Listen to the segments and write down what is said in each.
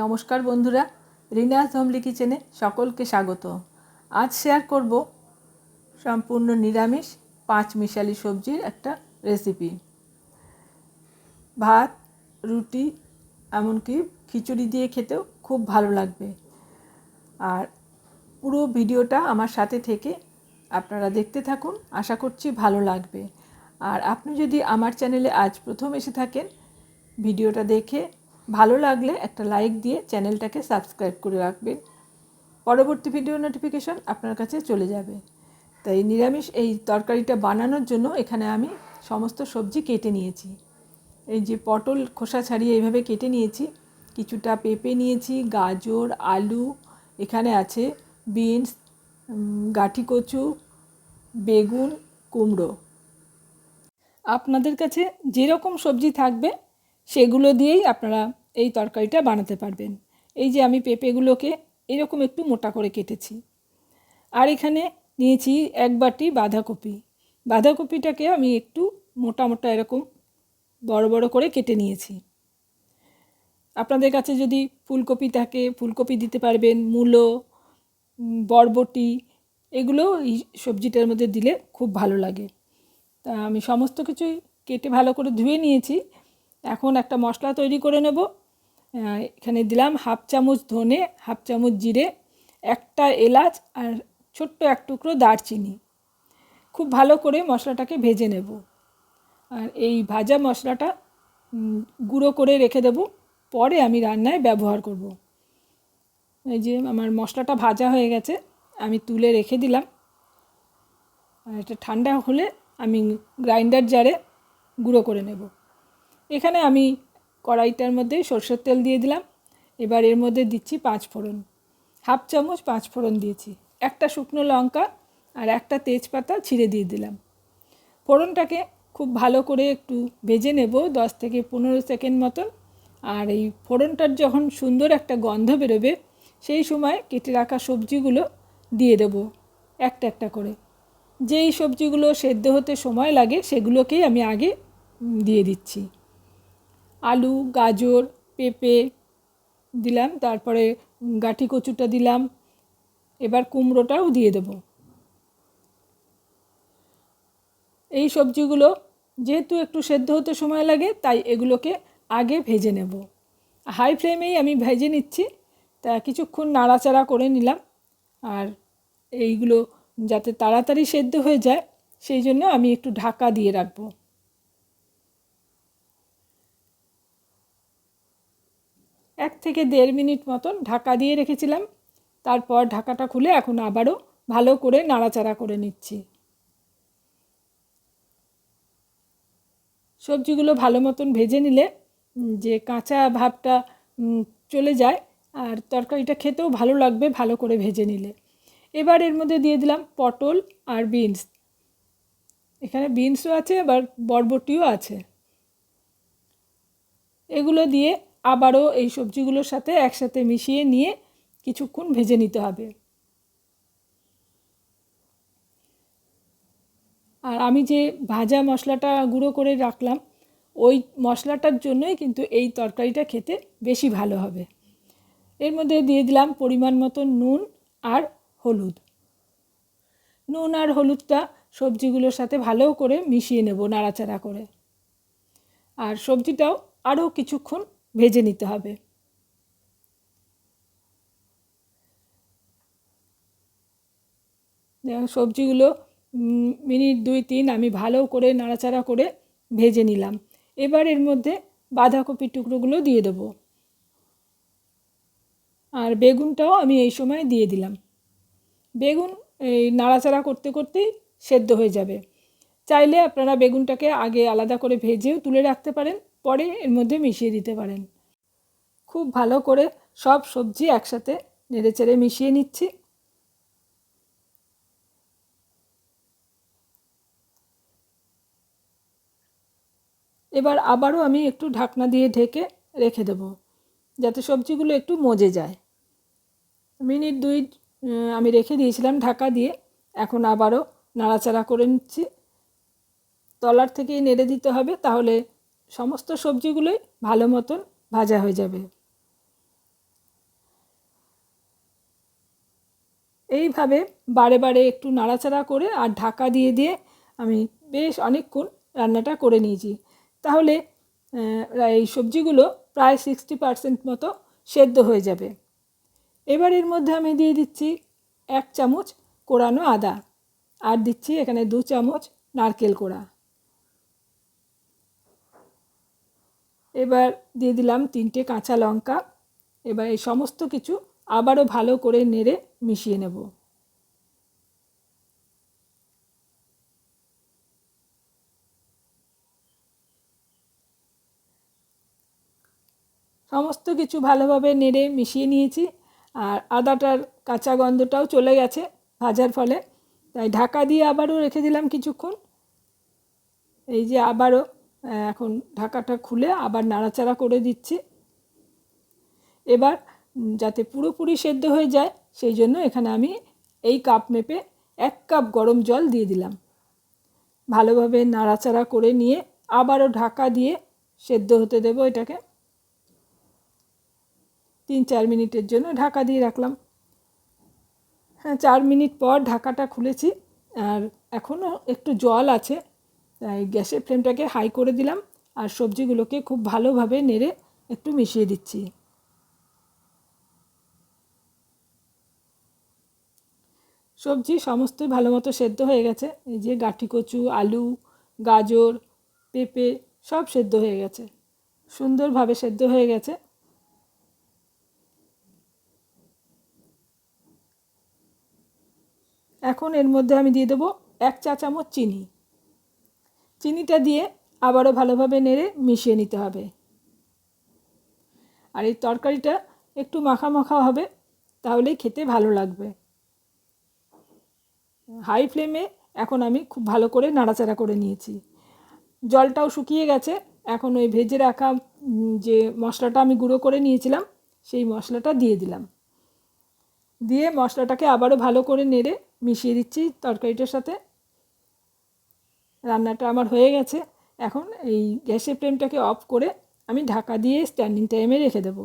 নমস্কার বন্ধুরা রিনাস ধমলি কিচেনে সকলকে স্বাগত। আজ শেয়ার করব সম্পূর্ণ নিরামিষ পাঁচ মিশালি সবজির একটা রেসিপি ভাত, রুটি, এমনকি খিচুড়ি দিয়ে খেতেও খুব ভালো লাগবে। আর পুরো ভিডিওটা আমার সাথে থেকে আপনারা দেখতে থাকুন, আশা করছি ভালো লাগবে। আর আপনি যদি আমার চ্যানেলে আজ প্রথম এসে থাকেন, ভিডিওটা দেখে ভালো লাগলে একটা লাইক দিয়ে চ্যানেলটাকে সাবস্ক্রাইব করে রাখবেন। পরবর্তী ভিডিও নোটিফিকেশন আপনার কাছে চলে যাবে। তাই নিরামিষ এই তরকারিটা বানানোর জন্য এখানে আমি সমস্ত সবজি কেটে নিয়েছি। এই যে পটল খোসা ছাড়িয়ে এইভাবে কেটে নিয়েছি। কিছুটা পেঁপে নিয়েছি, গাজর, আলু, এখানে আছে বিনস গাঠি কচু, বেগুন, কুমড়ো। আপনাদের কাছে যেরকম সবজি থাকবে সেগুলো দিয়েই আপনারা এই তরকারিটা বানাতে পারবেন। এই যে আমি পেঁপেগুলোকে এরকম একটু মোটা করে কেটেছি। আর এখানে নিয়েছি এক বাটি বাঁধাকপি। বাঁধাকপিটাকে আমি একটু মোটা মোটা এরকম বড় বড় করে কেটে নিয়েছি। আপনাদের কাছে যদি ফুলকপি থাকে, ফুলকপি দিতে পারবেন, মূলো বরবটি, এগুলো এই সবজিটার মধ্যে দিলে খুব ভালো লাগে। তা আমি সমস্ত কিছুই কেটে ভালো করে ধুয়ে নিয়েছি। এখন একটা মশলা তৈরি করে নেব। এখানে দিলাম হাফ চামচ ধনে, হাফ চামচ জিরে, একটা এলাচ আর ছোট্ট এক টুকরো দারচিনি। খুব ভালো করে মশলাটাকে ভেজে নেব। আর এই ভাজা মশলাটা গুঁড়ো করে রেখে দেব। পরে আমি রান্নায় ব্যবহার করব। এই যে আমার মশলাটা ভাজা হয়ে গেছে, আমি তুলে রেখে দিলাম। আর এটা ঠান্ডা হলে আমি গ্রাইন্ডার জারে গুঁড়ো করে নেব। এখানে আমি কড়াইটার মধ্যে সর্ষের তেল দিয়ে দিলাম। এবার এর মধ্যে দিচ্ছি পাঁচ ফোড়ন। হাফ চামচ পাঁচ ফোড়ন দিয়েছি। একটা শুকনো লঙ্কা আর একটা তেজপাতা ছিঁড়ে দিয়ে দিলাম। ফোড়নটাকে খুব ভালো করে একটু ভেজে নেব দশ থেকে পনেরো সেকেন্ড মতন। আর এই ফোড়নটার যখন সুন্দর একটা গন্ধ বেরোবে, সেই সময় কেটে রাখা সবজিগুলো দিয়ে দেবো একটা একটা করে। যেই সবজিগুলো সেদ্ধ হতে সময় লাগে, সেগুলোকেই আমি আগে দিয়ে দিচ্ছি। আলু, গাজর, পেঁপে দিলাম, তারপরে গাঠি কচুটা দিলাম, এবার কুমড়োটাও দিয়ে দেব। এই সবজিগুলো যেহেতু একটু সেদ্ধ হতে সময় লাগে, তাই এগুলোকে আগে ভেজে নেব। হাই ফ্লেমেই আমি ভেজে নিচ্ছি, তা কিছুক্ষণ নাড়াচাড়া করে নিলাম, আর এইগুলো যাতে তাড়াতাড়ি সেদ্ধ হয়ে যায়, সেই জন্য আমি একটু ঢাকা দিয়ে রাখব। এক থেকে দেড় মিনিট মতন ঢাকা দিয়ে রেখেছিলাম। তারপর ঢাকাটা খুলে এখন আবারও ভালো করে নাড়াচাড়া করে নিচ্ছি। সবজিগুলো ভালো মতন ভেজে নিলে যে কাঁচা ভাবটা চলে যায়, আর তরকারিটা খেতেও ভালো লাগবে ভালো করে ভেজে নিলে। এবার এর মধ্যে দিয়ে দিলাম পটল আর বিনস। এখানে বিনসও আছে, আবার বরবটিও আছে। এগুলো দিয়ে আবারও এই সবজিগুলোর সাথে একসাথে মিশিয়ে নিয়ে কিছুক্ষণ ভেজে নিতে হবে। আর আমি যে ভাজা মশলাটা গুঁড়ো করে রাখলাম, ওই মশলাটার জন্যই কিন্তু এই তরকারিটা খেতে বেশি ভালো হবে। এর মধ্যে দিয়ে দিলাম পরিমাণ মতো নুন আর হলুদ। নুন আর হলুদটা সবজিগুলোর সাথে ভালো করে মিশিয়ে নেব নাড়াচাড়া করে। আর সবজিটাও আরও কিছুক্ষণ ভেজে নিতে হবে। সবজিগুলো মিনিট দুই, তিন আমি ভালো করে নাড়াচাড়া করে ভেজে নিলাম। এবার এর মধ্যে বাঁধাকপির টুকরোগুলো দিয়ে দেবো। আর বেগুনটাও আমি এই সময় দিয়ে দিলাম। বেগুন এই নাড়াচাড়া করতে করতেই সেদ্ধ হয়ে যাবে। চাইলে আপনারা বেগুনটাকে আগে আলাদা করে ভেজেও তুলে রাখতে পারেন। পরে এর মধ্যে মিশিয়ে দিতে পারেন। খুব ভালো করে সব সবজি একসাথে নেড়ে চেড়ে মিশিয়ে নিচ্ছি। এবার আবারও আমি একটু ঢাকনা দিয়ে ঢেকে রেখে দেব, যাতে সবজিগুলো একটু মজে যায়। মিনিট দুই আমি রেখে দিয়েছিলাম ঢাকা দিয়ে, এখন আবারও নাড়াচাড়া করে নিচ্ছি। তলার থেকেই নেড়ে দিতে হবে, তাহলে সমস্ত সবজিগুলোই ভালো মতন ভাজা হয়ে যাবে। এইভাবে বারে বারে একটু নাড়াচাড়া করে আর ঢাকা দিয়ে দিয়ে আমি বেশ অনেকক্ষণ রান্নাটা করে নিয়েছি। তাহলে এই সবজিগুলো প্রায় সিক্সটি পারসেন্ট মতো সেদ্ধ হয়ে যাবে। এবার এর মধ্যে আমি দিয়ে দিচ্ছি এক চামচ কোড়ানো আদা। আর দিচ্ছি এখানে দু চামচ নারকেল কোড়া। এবার দিয়ে দিলাম তিনটে কাঁচা লঙ্কা। এবার এই সমস্ত কিছু আবারও ভালো করে নেড়ে মিশিয়ে নেব। সমস্ত কিছু ভালোভাবে নেড়ে মিশিয়ে নিয়েছি আর আদাটার কাঁচা গন্ধটাও চলে গেছে ভাজার ফলে। তাই ঢাকা দিয়ে আবারও রেখে দিলাম কিছুক্ষণ। এই যে আবারও এখন ঢাকাটা খুলে আবার নাড়াচাড়া করে দিচ্ছি। এবার যাতে পুরোপুরি সেদ্ধ হয়ে যায়, সেই জন্য এখানে আমি এই কাপ মেপে এক কাপ গরম জল দিয়ে দিলাম। ভালোভাবে নাড়াচাড়া করে নিয়ে আবারও ঢাকা দিয়ে সেদ্ধ হতে দেবো এটাকে। তিন চার মিনিটের জন্য ঢাকা দিয়ে রাখলাম। হ্যাঁ চার মিনিট পর ঢাকাটা খুলেছি। আর এখনও একটু জল আছে। তাই গ্যাসের ফ্লেমটাকে হাই করে দিলাম আর সবজিগুলোকে খুব ভালোভাবে নেড়ে একটু মিশিয়ে দিচ্ছি। সবজি সমস্তই ভালো মতো সেদ্ধ হয়ে গেছে। এই যে গাঠি কচু, আলু, গাজর, পেঁপে সব সেদ্ধ হয়ে গেছে। সুন্দরভাবে সেদ্ধ হয়ে গেছে। এখন এর মধ্যে আমি দিয়ে দেবো এক চা চামচ চিনি। চিনিটা দিয়ে আবারও ভালোভাবে নেড়ে মিশিয়ে নিতে হবে। আর এই তরকারিটা একটু মাখা মাখা হবে, তাহলেই খেতে ভালো লাগবে। হাই ফ্লেমে এখন আমি খুব ভালো করে নাড়াচাড়া করে নিয়েছি। জলটাও শুকিয়ে গেছে, এখন ওই ভেজে রাখা যে মশলাটা আমি গুঁড়ো করে নিয়েছিলাম, সেই মশলাটা দিয়ে দিলাম। দিয়ে মশলাটাকে আবারও ভালো করে নেড়ে মিশিয়ে দিচ্ছি তরকারিটার সাথে। রান্নাটা আমার হয়ে গেছে। এখন এই গ্যাসের ফ্লেমটাকে অফ করে আমি ঢাকা দিয়ে স্ট্যান্ডিং টাইমে রেখে দেব।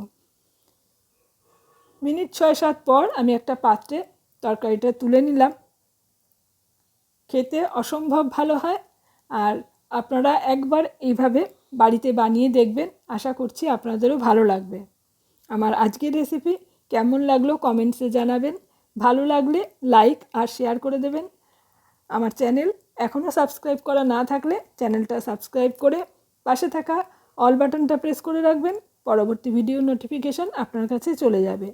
মিনিট ছয় সাত পর আমি একটা পাত্রে তরকারিটা তুলে নিলাম। খেতে অসম্ভব ভালো হয় আর আপনারা একবার এইভাবে বাড়িতে বানিয়ে দেখবেন, আশা করছি আপনাদেরও ভালো লাগবে। আমার আজকের রেসিপি কেমন লাগল কমেন্টসে জানাবেন। ভালো লাগলে লাইক আর শেয়ার করে দেবেন। আমার চ্যানেল এখনও সাবস্ক্রাইব করা না থাকলে চ্যানেলটা সাবস্ক্রাইব করে পাশে থাকা অল বাটনটা প্রেস করে রাখবেন, পরবর্তী ভিডিও নোটিফিকেশান আপনার কাছে চলে যাবে।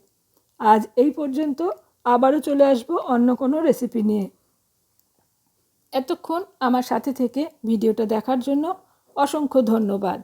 আজ এই পর্যন্ত আবারও চলে আসব অন্য কোনো রেসিপি নিয়ে। এতক্ষণ আমার সাথে থেকে ভিডিওটা দেখার জন্য অসংখ্য ধন্যবাদ।